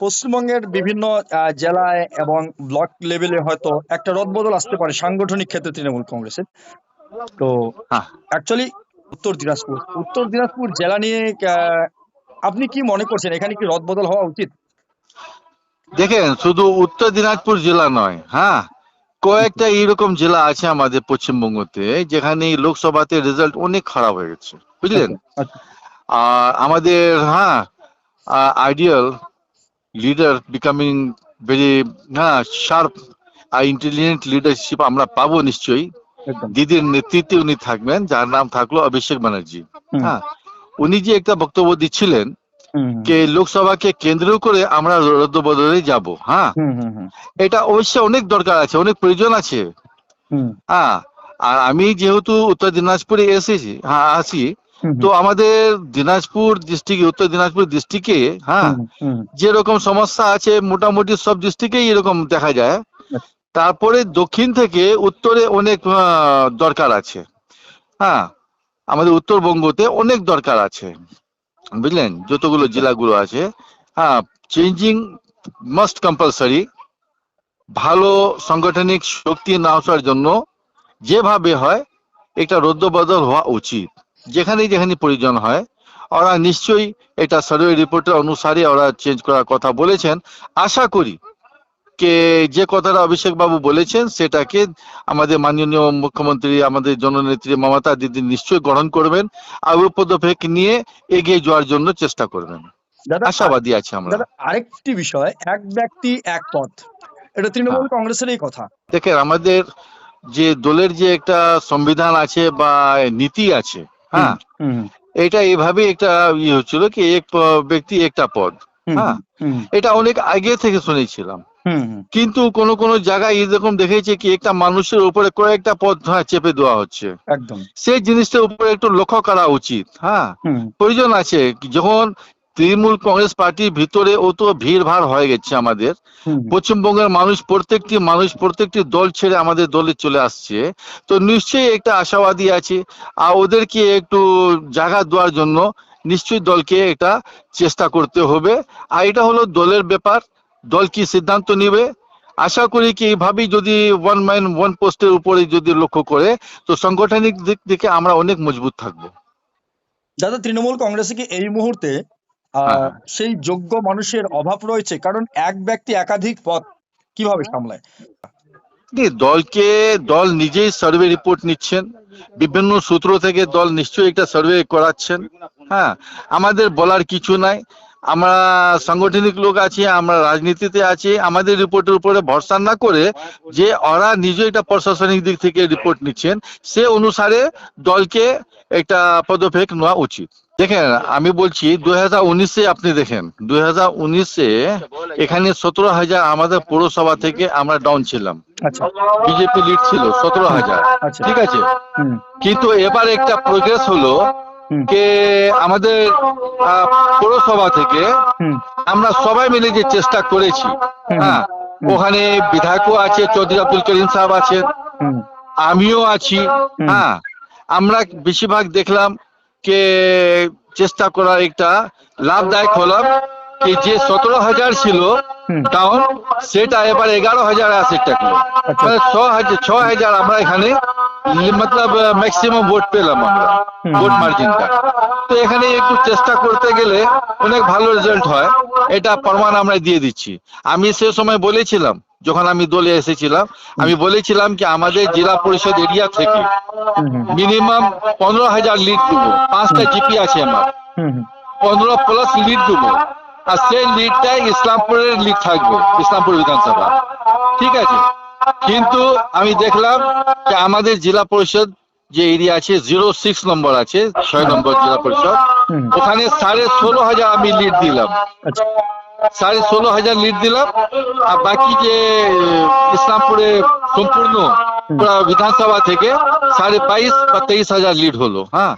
পশ্চিমবঙ্গের বিভিন্ন জেলায় এবং ব্লক লেভেলে হয়তো একটা রদবদল আসতে পারে সাংগঠনিক ক্ষেত্রে তৃণমূল কংগ্রেসের। তো অ্যাকচুয়ালি উত্তর দিনাজপুর উত্তর দিনাজপুর জেলা নিয়ে আপনি কি মনে করছেন? এখানে কি রদবদল হওয়া উচিত? দেখেন শুধু উত্তর দিনাজপুর জেলা নয় হ্যাঁ? কয়েকটা এইরকম জেলা আছে আমাদের পশ্চিমবঙ্গতে যেখানে লোকসভাতে রেজাল্ট অনেক খারাপ হয়ে গেছে বুঝলেন? আচ্ছা, আর আমাদের হ্যাঁ আইডিয়াল লিডার বিকামিং ভেরি হ্যাঁ শার্প আর ইন্টেলিজেন্ট লিডারশিপ আমরা পাবো নিশ্চয়ই। দিদির নেতৃত্বে উনি থাকবেন যার নাম থাকল অভিষেক ব্যানার্জি। হ্যাঁ উনি যে একটা বক্তব্য দিচ্ছিলেন যে লোকসভাকে কেন্দ্র করে আমরা রদ্দবদলে যাব হ্যাঁ। এটা অবশ্যই অনেক দরকার আছে অনেক প্রয়োজন আছে। হ্যাঁ আর আমি যেহেতু উত্তর দিনাজপুরে এসেছি হ্যাঁ আসি হুম, তো আমাদের দিনাজপুর ডিস্ট্রিক্টে উত্তর দিনাজপুর ডিস্ট্রিক্টে হ্যাঁ যেরকম সমস্যা আছে মোটামুটি সব ডিস্ট্রিক্টেই এরকম দেখা যায়। তারপরে দক্ষিণ থেকে উত্তরে অনেক দরকার আছে। হ্যাঁ আমাদের উত্তরবঙ্গতে অনেক দরকার আছে। বুঝলেন? যতগুলো জেলাগুলো আছে হ্যাঁ চেঞ্জিং মাস্ট কম্পালসারি ভালো সাংগঠনিক শক্তি না আসার জন্য যেভাবে হয় একটা রদ্দবদল হওয়া উচিত। যেখানে যেখানে প্রয়োজন হয় ওরা নিশ্চয়ই এটা সার্ভে রিপোর্টের অনুসারে ওরা চেঞ্জ করার কথা বলেছেন। আশা করি কে যে কথাটা অভিষেক বাবু বলেছেন সেটাকে আমাদের মাননীয় মুখ্যমন্ত্রী আমাদের জননেত্রী মমতা দিদি নিশ্চয়ই গ্রহণ করবেন আর পদক্ষেপ নিয়ে এগিয়ে যাওয়ার জন্য চেষ্টা করবেন। আশাবাদী আছি আমরা। আরেকটি বিষয় এক ব্যক্তি এক পথ। এটা তৃণমূল হ্যাঁ। কংগ্রেসেরই কথা। দেখেন আমাদের যে দলের যে একটা সংবিধান আছে বা নীতি আছে হ্যাঁ। এটা এইভাবে একটা ইয়ে হচ্ছিল কি এক ব্যক্তি একটা পদ। হ্যাঁ। এটা অনেক আগে থেকে শুনেছিলাম। কিন্তু কোন কোন জায়গায় এরকম দেখেছে কি একটা মানুষের উপরে কয়েকটা পদ হ্যাঁ, চেপে দেওয়া হচ্ছে। একদম। সেই জিনিসটার উপরে একটু লক্ষ্য করা উচিত। হ্যাঁ। প্রয়োজন আছে। যখন তৃণমূল কংগ্রেস পার্টির ভিতরে অত ভিড় ভাড় হয়ে গেছে আমাদের। পশ্চিমবঙ্গের মানুষ প্রত্যেকটি মানুষ প্রত্যেকটি দল ছেড়ে আমাদের দলে চলে আসছে। তো নিশ্চয়ই একটা আশাবাদী আছে। আর ওদেরকে একটু জায়গা দেওয়ার জন্য নিশ্চয়ই দলকে একটা চেষ্টা করতে হবে। আর এটা হলো দলের ব্যাপার। দল কি সিদ্ধান্ত নেবে? আশা করি কি এইভাবেই যদি ওয়ান ম্যান ওয়ান পোস্টের উপরে যদি লক্ষ্য করে তো সাংগঠনিক দিক থেকে আমরা অনেক মজবুত থাকব। দাদা তৃণমূল কংগ্রেসে কি এই মুহূর্তে। সেই যোগ্য মানুষের অভাব রয়েছে কারণ এক ব্যক্তি একাধিক পদ কীভাবে সামলায়? নি, দলকে দল নিজেই সার্ভে রিপোর্ট নিচ্ছেন। বিভিন্ন সূত্র থেকে দল নিশ্চয়ই একটা সার্ভে করাচ্ছেন। হ্যাঁ আমাদের বলার কিছু নাই। আমরা সাংগঠনিক লোক আছি আমরা রাজনীতিতে আছি আমাদের রিপোর্টের উপরে ভরসা না করে যে ওরা নিজে একটা প্রশাসনিক দিক থেকে রিপোর্ট নিচ্ছেন সে অনুসারে দলকে একটা পদক্ষেপ নেওয়া উচিত। দেখেন আমি বলছি দুই হাজার উনিশে আপনি দেখেন দুই হাজার উনিশে এখানে সতেরো হাজার আমাদের পৌরসভা থেকে আমরা ডাউন ছিলাম। আচ্ছা। বিজেপি লিড ছিল সতেরো হাজার। আচ্ছা। ঠিক আছে? কিন্তু এবার একটা প্রোগ্রেস হলো যে আমাদের পৌরসভা থেকে আমরা সবাই মিলে যে চেষ্টা করেছি হ্যাঁ ওখানে বিধায়কও আছে চৌধুরী আব্দুল করিম সাহেব আছেন আমিও আছি হ্যাঁ আমরা বেশিরভাগ দেখলাম কে চেষ্টা করার একটা লাভদায়ক হলাম কি যে সতেরো হাজার ছিল ডাউন সেটা এবার এগারো হাজার আছে টাকা আচ্ছা। মানে ছ হাজার ছ হাজার আমরা এখানে মতলব ম্যাক্সিমাম ভোট পেলাম আমরা। ভোট মার্জিনটা তো এখানে একটু চেষ্টা করতে গেলে অনেক ভালো রেজাল্ট হয় এটা প্রমাণ আমরা দিয়ে দিচ্ছি। আমি সে সময় বলেছিলাম যখন আমি দলে এসেছিলাম আমি বলেছিলাম কি আমাদের জেলা পরিষদ এরিয়া থেকে মিনিমাম পনেরো হাজার লিড দেবো পাঁচটা জিপি আছে আমার। পনেরো প্লাস লিড দেবো আর সেই লিডটাই ইসলামপুরের লিড থাকবে ইসলামপুর বিধানসভা। ঠিক আছে? কিন্তু আমি দেখলাম যে আমাদের জেলা পরিষদ যে এরিয়া আছে জিরো সিক্স নম্বর আছে ছয় নম্বর জেলা পরিষদ ওখানে সাড়ে ষোলো হাজার আমি লিড দিলাম। আচ্ছা। সাড়ে ষোলো হাজার লিড দিলাম আর বাকি যে ইসলামপুরে সম্পূর্ণ বিধানসভা থেকে সাড়ে বাইশ বা তেইশ হাজার লিড হলো হ্যাঁ?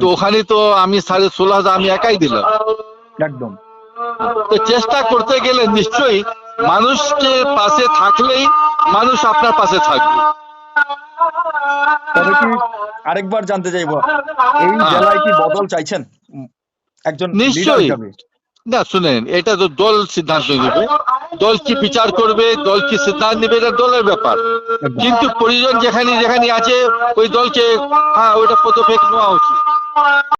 তো ওখানে তো আমি সাড়ে ষোলো হাজার আমি একাই দিলাম। একদম। তো চেষ্টা করতে গেলে নিশ্চয়ই মানুষকে পাশে থাকলেই মানুষ আপনার পাশে থাকবে। তবে কি আরেকবার জানতে চাইব এই হ্যাঁ। জেলায় কি বদল চাইছেন? একজন নিশ্চয়ই। না শুনেন এটা তো দল সিদ্ধান্ত নেবে। দল কি বিচার করবে দল কি সিদ্ধান্ত নেবে এটা দলের ব্যাপার। কিন্তু প্রয়োজন যেখানে যেখানে আছে ওই দলকে হ্যাঁ ওইটা পদক্ষেপ নেওয়া উচিত।